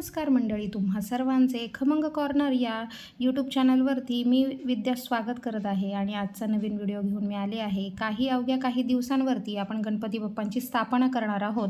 नमस्कार मंडळी तुम्हा सर्वांचे खमंग कॉर्नर या यूट्यूब चॅनलवरती मी विद्या स्वागत करत आहे आणि आजचा नवीन व्हिडिओ घेऊन मी आले आहे. काही अवघ्या काही दिवसांवरती आपण गणपती बाप्पांची स्थापना करणार आहोत.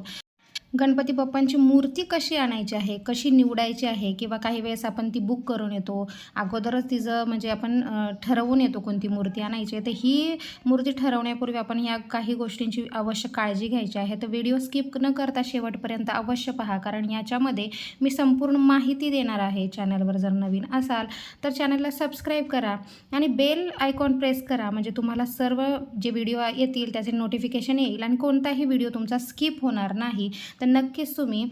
गणपती बाप्पांची मूर्ती कशी आणायची आहे? कशी निवडायची आहे? किंवा काही वेळेस आपण ती बुक करून येतो. अगोदरच तिचं म्हणजे आपण ठरवून येतो कोणती मूर्ती आणायची आहे. तर ही मूर्ती ठरवण्यापूर्वी आपण या काही गोष्टींची अवश्य काळजी घ्यायची आहे. तर व्हिडिओ स्किप न करता शेवटपर्यंत अवश्य पहा. कारण याच्यामध्ये मी संपूर्ण माहिती देणार आहे. चॅनलवर जर नवीन असाल तर चॅनलला सबस्क्राईब करा आणि बेल आयकॉन प्रेस करा. म्हणजे तुम्हाला सर्व जे व्हिडिओ येतील त्याचे नोटिफिकेशन येईल आणि कोणताही व्हिडिओ तुमचा स्किप होणार नाही. तर नक्कीच तुम्ही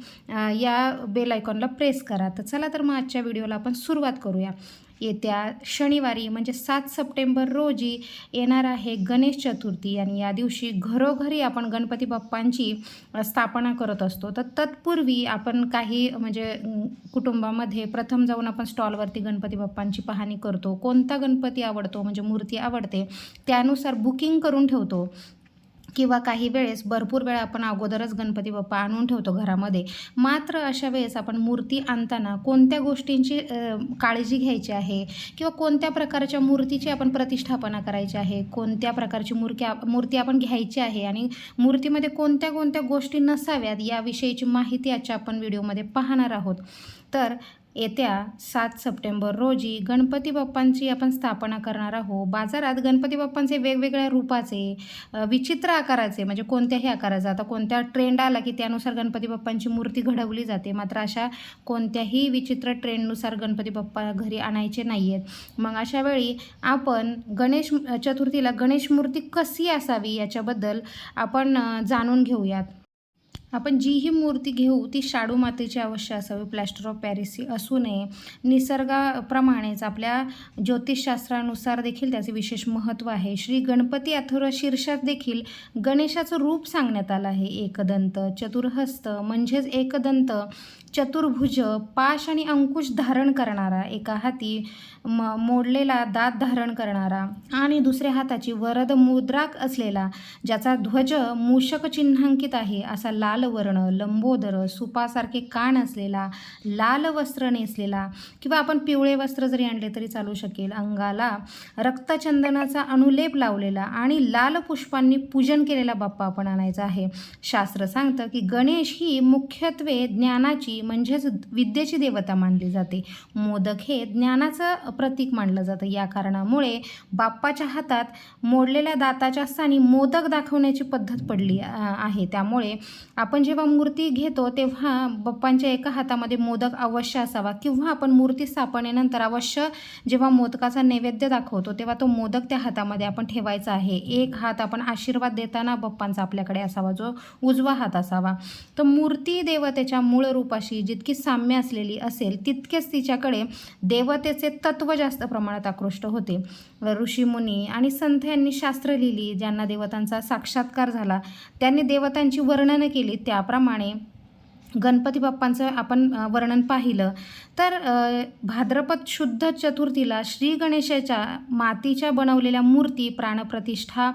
या बेल आयकॉनला प्रेस करा. तर चला तर मग आजच्या व्हिडिओला आपण सुरुवात करूया. येत्या शनिवारी म्हणजे सात सप्टेंबर रोजी येणार आहे गणेश चतुर्थी आणि या दिवशी घरोघरी आपण गणपती बाप्पांची स्थापना करत असतो. तर तत्पूर्वी आपण काही म्हणजे कुटुंबामध्ये प्रथम जाऊन आपण स्टॉलवरती गणपती बाप्पांची पाहणी करतो. कोणता गणपती आवडतो म्हणजे मूर्ती आवडते त्यानुसार बुकिंग करून ठेवतो. किंवा काही वेळेस भरपूर वेळा आपण अगोदरच गणपती बाप्पा आणून ठेवतो घरामध्ये. मात्र अशा वेळेस आपण मूर्ती आणताना कोणत्या गोष्टींची काळजी घ्यायची आहे? किंवा कोणत्या प्रकारच्या मूर्तीची आपण प्रतिष्ठापना करायची आहे? कोणत्या प्रकारची मूर्ती मूर्ती आपण घ्यायची आहे? आणि मूर्तीमध्ये कोणत्या कोणत्या गोष्टी नसाव्यात याविषयीची माहिती आजच्या आपण व्हिडिओमध्ये पाहणार आहोत. तर येत्या सात सप्टेंबर रोजी गणपती बाप्पांची आपण स्थापना करणार आहोत. बाजारात गणपती बाप्पांचे वेगवेगळ्या रूपाचे विचित्र आकाराचे म्हणजे कोणत्याही आकाराचा. आता कोणत्या ट्रेंड आला की त्यानुसार गणपती बाप्पांची मूर्ती घडवली जाते. मात्र अशा कोणत्याही विचित्र ट्रेंडनुसार गणपती बाप्पा घरी आणायचे नाही आहेत मग अशा वेळी आपण गणेश चतुर्थीला गणेश मूर्ती कशी असावी याच्याबद्दल आपण जाणून घेऊयात. आपण जी ही मूर्ती घेऊ ती शाडू मातीची अवश्य असावी. प्लॅस्टर ऑफ पॅरिसची असू नये. निसर्गाप्रमाणेच आपल्या ज्योतिषशास्त्रानुसार देखील त्याचे विशेष महत्त्व आहे. श्री गणपती अथर्व शीर्षात देखील गणेशाचं रूप सांगण्यात आलं आहे. एकदंत चतुर्हस्त म्हणजेच एकदंत चतुर्भुज पाश आणि अंकुश धारण करणारा एका हाती म मोडलेला दात धारण करणारा आणि दुसऱ्या हाताची वरद मुद्राक असलेला ज्याचा ध्वज मूषक चिन्हांकित आहे असा लाल वर्ण लंबोदर सुपासारखे कान असलेला लाल वस्त्र नेसलेला किंवा आपण पिवळे वस्त्र जरी आणले तरी चालू शकेल. अंगाला रक्तचंदनाचा अनुलेप लावलेला आणि लाल पुष्पांनी पूजन केलेला बाप्पा आपण आणायचा आहे. शास्त्र सांगतं की गणेश ही मुख्यत्वे ज्ञानाची म्हणजेच विद्येची देवता मानली जाते. मोदक हे ज्ञानाचं प्रतीक मानलं जातं. या कारणामुळे बाप्पाच्या हातात मोडलेल्या दाताच्या स्थानी मोदक दाखवण्याची पद्धत पडली आहे. त्यामुळे आपण जेव्हा मूर्ती घेतो तेव्हा बाप्पांच्या एका हातामध्ये मोदक अवश्य असावा किंवा आपण मूर्ती स्थापनेनंतर अवश्य जेव्हा मोदकाचा नैवेद्य दाखवतो तेव्हा तो मोदक त्या हातामध्ये आपण ठेवायचा आहे. एक हात आपण आशीर्वाद देताना बाप्पांचा आपल्याकडे असावा जो उजवा हात असावा. तर मूर्ती देवतेच्या मूळ रूपाशी जितकी साम्य असलेली असेल तितकेच तिच्याकडे देवतेचे तत्व जास्त प्रमाणात आकृष्ट होते. ऋषीमुनी आणि संत यांनी शास्त्र लिहिली ज्यांना देवतांचा साक्षात्कार झाला त्यांनी देवतांची वर्णनं केली त्याप्रमाणे गणपती बाप्पांचं आपण वर्णन पाहिलं. तर भाद्रपद शुद्ध चतुर्थीला श्री गणेशाच्या मातीच्या बनवलेल्या मूर्ती प्राणप्रतिष्ठा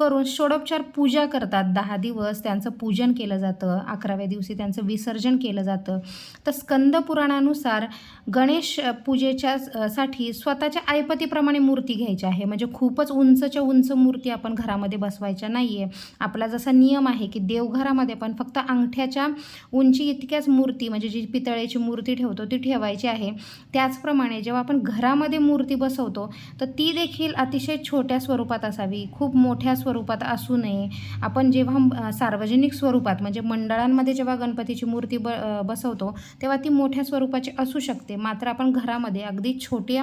करून षोडोपचार पूजा करतात. दहा दिवस त्यांचं पूजन केलं जातं. अकराव्या दिवशी त्यांचं विसर्जन केलं जातं. तर स्कंद पुराणानुसार गणेश पूजेच्या साठी स्वतःच्या ऐपतीप्रमाणे मूर्ती घ्यायची आहे. म्हणजे खूपच उंचच्या उंच मूर्ती आपण घरामध्ये बसवायच्या नाही आहे आपला जसा नियम आहे की देवघरामध्ये पण फक्त अंगठ्याच्या उंची इतक्याच मूर्ती म्हणजे जी पितळेची मूर्ती ठेवतो ती ठेवायची आहे. त्याचप्रमाणे जेव्हा आपण घरामध्ये मूर्ती बसवतो तर ती देखील अतिशय छोट्या स्वरूपात असावी. खूप मोठ्या स्वरूपात असू नये. आपण जेव्हा सार्वजनिक स्वरूपात म्हणजे मंडळांमध्ये जेव्हा गणपतीची मूर्ती ब बसवतो तेव्हा ती मोठ्या स्वरूपाची असू शकते. मात्र आपण घरामध्ये अगदी छोट्या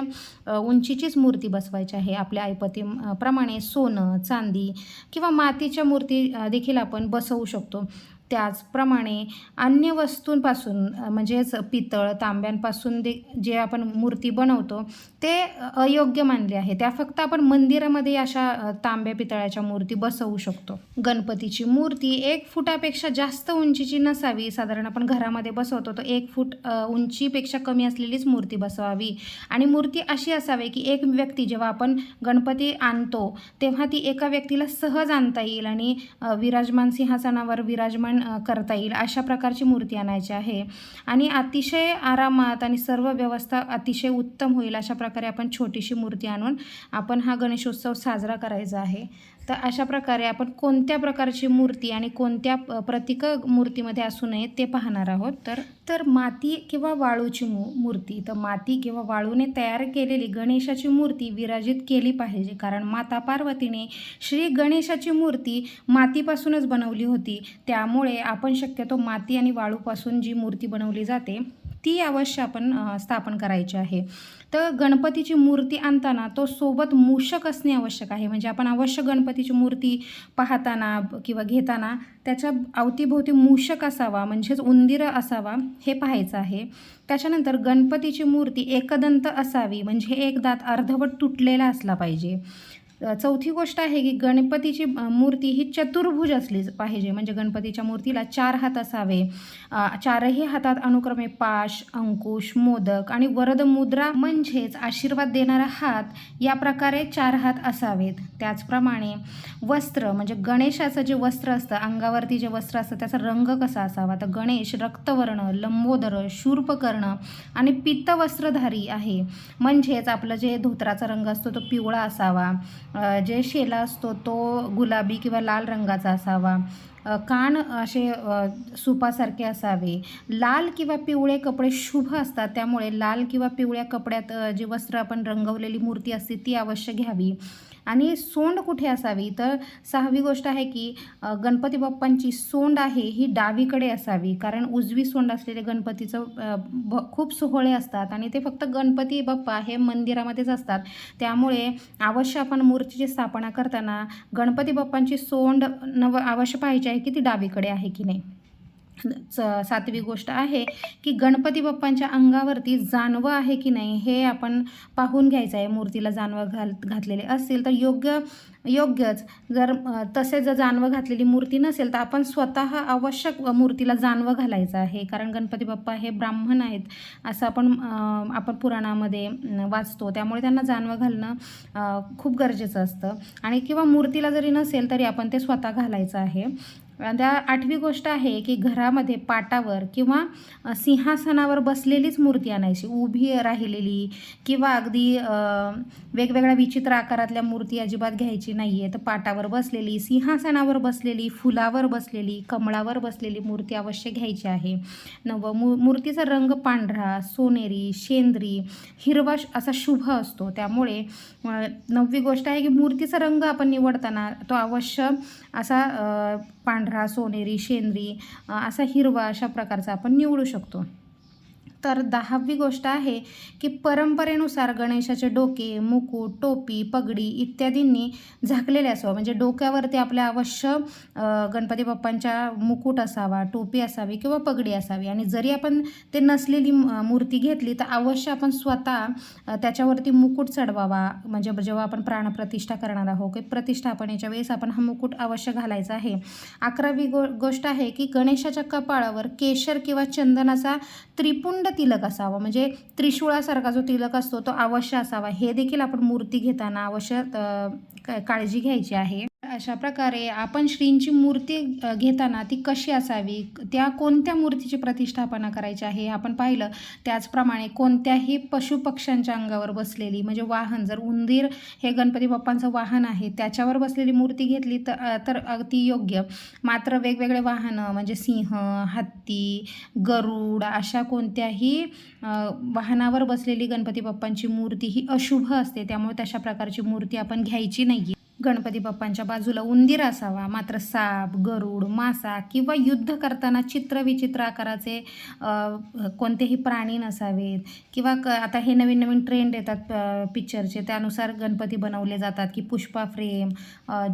उंचीचीच मूर्ती बसवायची आहे. आपल्या ऐपती प्रमाणे सोनं चांदी किंवा मातीच्या मूर्ती देखील आपण बसवू शकतो. त्याचप्रमाणे अन्य वस्तूंपासून म्हणजेच पितळ तांब्यांपासून दे जे आपण मूर्ती बनवतो ते अयोग्य मानले आहे. त्या फक्त आपण मंदिरामध्ये अशा तांब्या पितळाच्या मूर्ती बसवू शकतो. गणपतीची मूर्ती एक फुटापेक्षा जास्त उंचीची नसावी. साधारण आपण घरामध्ये बसवतो तर एक फूट उंचीपेक्षा कमी असलेलीच मूर्ती बसवावी. आणि मूर्ती अशी असावी की एक व्यक्ती जेव्हा आपण गणपती आणतो तेव्हा ती एका व्यक्तीला सहज आणता येईल. आणि विराजमान सिंहासनावर विराजमान निर्माण करता येईल अशा प्रकारची मूर्ती आणायची आहे. आणि अतिशय आरामात आणि सर्व व्यवस्था अतिशय उत्तम होईल अशा प्रकारे आपण छोटीशी मूर्ती आणून आपण हा गणेशोत्सव साजरा करायचा आहे. तर अशा प्रकारे आपण कोणत्या प्रकारची मूर्ती आणि कोणत्या प्रतीक मूर्तीमध्ये असू नये ते पाहणार आहोत. तर तर माती किंवा वाळूची मू मूर्ती. तर माती किंवा वाळूने तयार केलेली गणेशाची मूर्ती विराजित केली पाहिजे. कारण माता पार्वतीने श्री गणेशाची मूर्ती मातीपासूनच बनवली होती. त्यामुळे आपण शक्यतो माती आणि वाळूपासून जी मूर्ती बनवली जाते ती अवश्य आपण स्थापन करायची आहे. तर गणपतीची मूर्ती आणताना तो सोबत मूषक असणे आवश्यक आहे. म्हणजे आपण अवश्य गणपतीची मूर्ती पाहताना किंवा घेताना त्याच्या अवतीभोवती मूषक असावा म्हणजेच उंदीर असावा हे पाहायचं आहे. त्याच्यानंतर गणपतीची मूर्ती एकदंत असावी म्हणजे एक दात अर्धवट तुटलेला असला पाहिजे. चौथी गोष्ट आहे की गणपतीची मूर्ती ही चतुर्भुज असली पाहिजे. म्हणजे गणपतीच्या मूर्तीला चार हात असावे. चारही हातात अनुक्रमे पाश अंकुश मोदक आणि वरद मुद्रा म्हणजेच आशीर्वाद देणारा हात या प्रकारे चार हात असावेत. त्याचप्रमाणे वस्त्र म्हणजे गणेशाचं जे वस्त्र असतं अंगावरती जे वस्त्र असतं त्याचा रंग कसा असावा? तर गणेश रक्तवर्ण लंबोदर शूर्पकर्ण आणि पित्तवस्त्रधारी आहे. म्हणजेच आपलं जे धोत्राचा रंग असतो तो पिवळा असावा. जे शेला असतो तो गुलाबी किंवा लाल रंगाचा असावा. कान असे सुपासारखे असावे. लाल किंवा पिवळे कपडे शुभ असतात त्यामुळे लाल किंवा पिवळ्या कपड्यात जी जे वस्त्र आपण रंगवलेली मूर्ती असते ती अवश्य घ्यावी. आणि सोंड कुठे असावी? तर सहावी गोष्ट आहे की गणपती बाप्पांची सोंड आहे ही डावीकडे असावी. कारण उजवी सोंड असलेले गणपतीचं भ खूप सोहळे असतात आणि ते फक्त गणपती बाप्पा हे मंदिरामध्येच असतात. त्यामुळे अवश्य आपण मूर्तीची स्थापना करताना गणपती बाप्पांची सोंड नव अवश्य पाहिजे आहे की ती डावीकडे आहे की नाही. च सातवी गोष्ट आहे की गणपती बाप्पांच्या अंगावरती जानवं आहे की नाही हे आपण पाहून घ्यायचं आहे. मूर्तीला जानवं घाल घातलेले असतील तर योग्य योग्यच. जर तसे जर जानवं घातलेली मूर्ती नसेल तर आपण स्वतः आवश्यक मूर्तीला जानवं घालायचं आहे. कारण गणपती बाप्पा हे ब्राह्मण आहेत असं आपण आपण पुराणामध्ये वाचतो. त्यामुळे त्यांना जानवं घालणं खूप गरजेचं असतं. आणि किंवा मूर्तीला जरी नसेल तरी आपण ते स्वतः घालायचं आहे. त्या आठवी गोष्ट आहे की घरामध्ये पाटावर किंवा सिंहासनावर बसलेलीच मूर्ती आणायची. उभी राहिलेली किंवा अगदी वेगवेगळ्या विचित्र आकारातल्या मूर्ती अजिबात घ्यायची नाही आहे तर पाटावर बसलेली सिंहासनावर बसलेली फुलावर बसलेली कमळावर बसलेली मूर्ती अवश्य घ्यायची आहे. नव मू मूर्तीचा रंग पांढरा सोनेरी शेंद्री हिरवा श- असा शुभ असतो. त्यामुळे नववी गोष्ट आहे की मूर्तीचा रंग आपण निवडताना तो अवश्य असा पांढरा सोनेरी शेंद्री असा हिरवा अशा प्रकारचा आपण निवडू शकतो. तर दहावी गोष्ट आहे की परंपरेनुसार गणेशाचे डोके मुकुट टोपी पगडी इत्यादींनी झाकलेले असावं. म्हणजे डोक्यावरती आपल्या अवश्य गणपती बाप्पांच्या मुकुट असावा टोपी असावी किंवा पगडी असावी. आणि जरी आपण ते नसलेली मूर्ती घेतली तर अवश्य आपण स्वतः त्याच्यावरती मुकुट चढवावा. म्हणजे जेव्हा आपण प्राणप्रतिष्ठा करणार आहोत की प्रतिष्ठापनेच्या वेळेस आपण हा मुकुट अवश्य घालायचा आहे. अकरावी गो गोष्ट आहे की गणेशाच्या कपाळावर केशर किंवा चंदनाचा त्रिपुंड तिलक असावा? म्हणजे त्रिशूळासारखा जो तिलक असतो तो अवश्य असावा. हे देखील आपण मूर्ती घेताना अवश्य काळजी घ्यायची आहे. अशा प्रकारे आपण श्रींची मूर्ती घेताना ती कशी असावी? त्या कोणत्या मूर्तीची प्रतिष्ठापना करायची आहे हे आपण पाहिलं. त्याचप्रमाणे कोणत्याही पशुपक्ष्यांच्या अंगावर बसलेली म्हणजे वाहन जर उंदीर हे गणपती बाप्पांचं वाहन आहे त्याच्यावर बसलेली मूर्ती घेतली तर तर अगदी योग्य. मात्र वेगवेगळे वाहनं म्हणजे सिंह हत्ती गरुड अशा कोणत्याही वाहनावर बसलेली गणपती बाप्पांची मूर्ती ही अशुभ असते. त्यामुळे तशा प्रकारची मूर्ती आपण घ्यायची नाही गणपती बाप्पांच्या बाजूला उंदीर असावा. मात्र साप गरुड मासा किंवा युद्ध करताना चित्रविचित्र आकाराचे कोणतेही प्राणी नसावेत. किंवा क आता हे नवीन नवीन ट्रेंड येतात पिक्चरचे त्यानुसार गणपती बनवले जातात की पुष्पा फ्रेम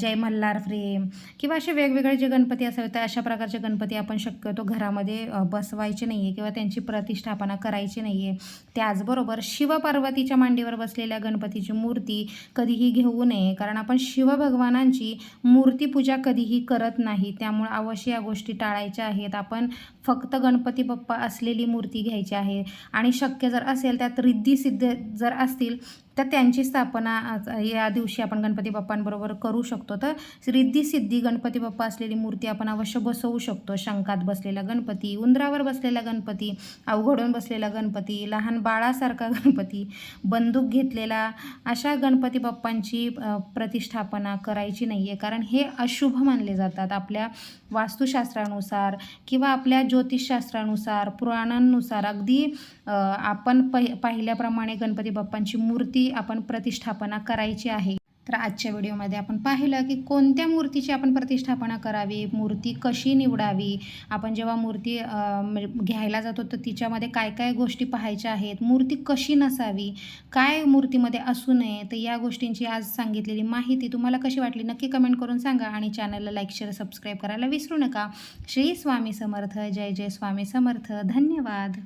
जय मल्हार फ्रेम किंवा असे वेगवेगळे जे गणपती असावेत तर अशा प्रकारचे गणपती आपण शक्यतो घरामध्ये बसवायचे नाही आहे किंवा त्यांची प्रतिष्ठापना करायची नाही आहे त्याचबरोबर शिवपार्वतीच्या मांडीवर बसलेल्या गणपतीची मूर्ती कधीही घेऊ नये. कारण आपण शिवभगवानांची मूर्तीपूजा कधीही करत नाही. त्यामुळे अवश्य या गोष्टी टाळायच्या आहेत. आपण फक्त गणपती बाप्पा असलेली मूर्ती घ्यायची आहे. आणि शक्य जर असेल त्यात रिद्धी सिद्ध जर असतील तर त्यांची स्थापना या दिवशी आपण गणपती बाप्पांबरोबर करू शकतो. तर रिद्धी सिद्धी गणपती बाप्पा असलेली मूर्ती आपण अवश्य बसवू शकतो. शंकात बसलेला गणपती उंदरावर बसलेला गणपती अवघडून बसलेला गणपती लहान बाळासारखा गणपती बंदूक घेतलेला अशा गणपती बाप्पांची प्रतिष्ठापना करायची नाही आहे कारण हे अशुभ मानले जातात. आपल्या वास्तुशास्त्रानुसार किंवा आपल्या ज्योतिषशास्त्रानुसार पुराणांनुसार अगदी आपण पहि पाहिल्याप्रमाणे गणपती बाप्पांची मूर्ती आपण प्रतिष्ठापना करायची आहे. तर आजच्या व्हिडिओमध्ये आपण पाहिलं की कोणत्या मूर्तीची आपण प्रतिष्ठापना करावी मूर्ती कशी निवडावी आपण जेव्हा मूर्ती म्हणजे घ्यायला जातो तर तिच्यामध्ये काय काय गोष्टी पाहायच्या आहेत मूर्ती कशी नसावी काय मूर्तीमध्ये असू नये तर या गोष्टींची आज सांगितलेली माहिती तुम्हाला कशी वाटली नक्की कमेंट करून सांगा आणि चॅनलला लाईक शेअर सबस्क्राईब करायला विसरू नका. श्री स्वामी समर्थ जय जय स्वामी समर्थ. धन्यवाद.